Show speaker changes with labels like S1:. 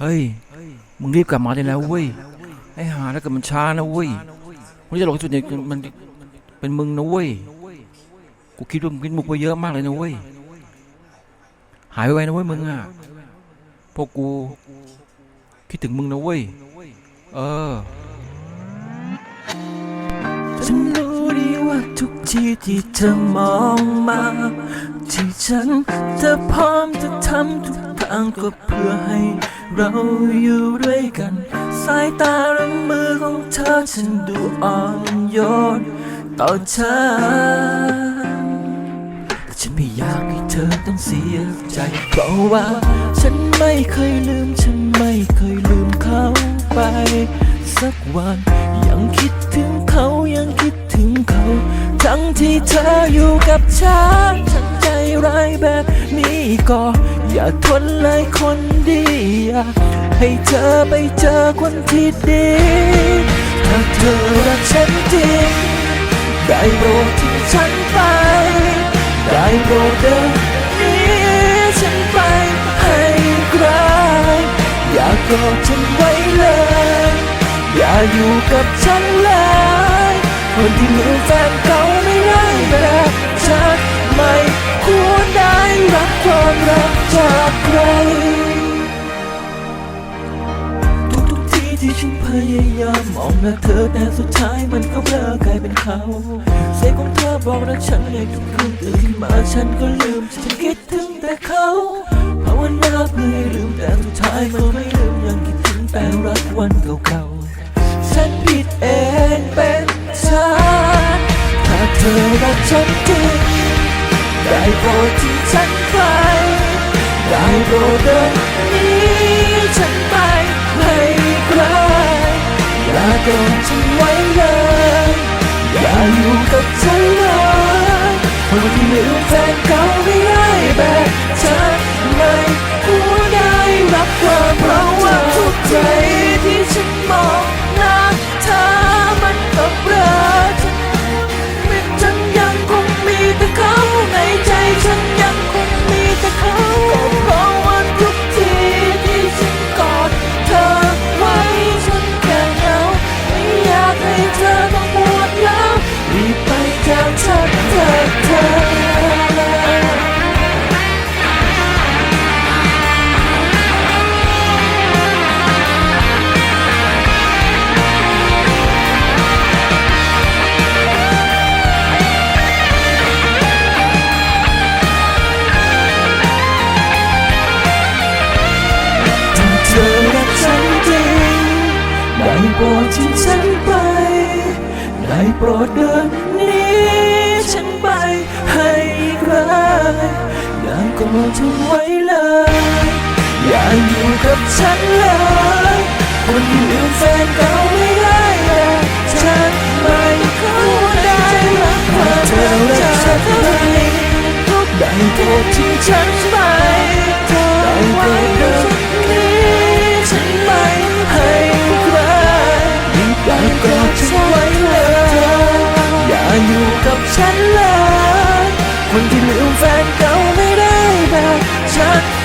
S1: เฮ้ย มึงรีบกลับมาได้แล้วเว้ย ไอ้หาแล้วกิดมันช้านะเว้ยมันจะหลงจุดเนี่ยมันเป็นมึงนะเว้ย กูคิดว่ามึงกินมุกไปเยอะมากเลยนะเว้ย หายไปไวนะเว้ยมึงอะ พวกกูคิดถึงมึงนะเว้ย เออ ฉันรู้ดีว่าทุกทีที่เธอมองมา ที่ฉันจะพร้อมจะทำทุก ทางก็เพื่อให้เราอยู่ด้วยกัน สายตาและมือของเธอฉันดูอ่อนโยนต่อฉันแต่ฉันไม่อยากให้เธอต้องเสียใจ เพราะว่า ฉันไม่เคยลืม ฉันไม่เคยลืมเขาไป สักวัน ยังคิดถึงเขายังคิดถึงเขา ทั้งที่เธออยู่กับฉัน ร้ายแบบนี้ก็อย่าทนเลยคนดีอยากให้เธอไปเจอคนที่ดี ถ้าเธอรักฉันจริง ได้โปรดทิ้งฉันไป ได้โปรดเดินหนีฉันไปให้ไกลอย่ากอดฉันไว้เลย อย่าอยู่กับฉันเลยคนที่มีแฟน ความรักจากใคร ทุกทุกๆทีที่ฉันพยายามมองหน้าเธอแต่สุดท้ายมันก็เบลอกลายเป็นเขาเสียงของเธอบอกรักฉันในทุกคืนตื่นขึ้นมาฉันก็ลืมฉันคิดถึงแต่เขาภาวนาเพื่อให้ลืมแต่สุดท้ายมันไม่ลืมยังคิดถึงแต่รักวันเก่าๆฉันผิดเองเป็นฉันถ้าเธอรักฉันจริง ได้โปรดที่ฉันไป ได้โปรดเดินนี้ฉันไปให้ไกลอย่ากรธฉันไว้เลยอย่าอยู่กับฉันเลยคนที่ลืมแฟนเก่าไม่ได้แบบฉันไม่ควรได้รับความเพราะว่าทุกใจ ปรดทิ้งฉันไป ได้โปรดเดินนี้ฉันไปให้ใครได้โปอดทิ้งไว้เลย อย่าอยู่กับฉันเลยคนที่ลืแฟนก่า ฉันเลยคนที่ลืมแฟนเก่าไม่ได้แบบฉัน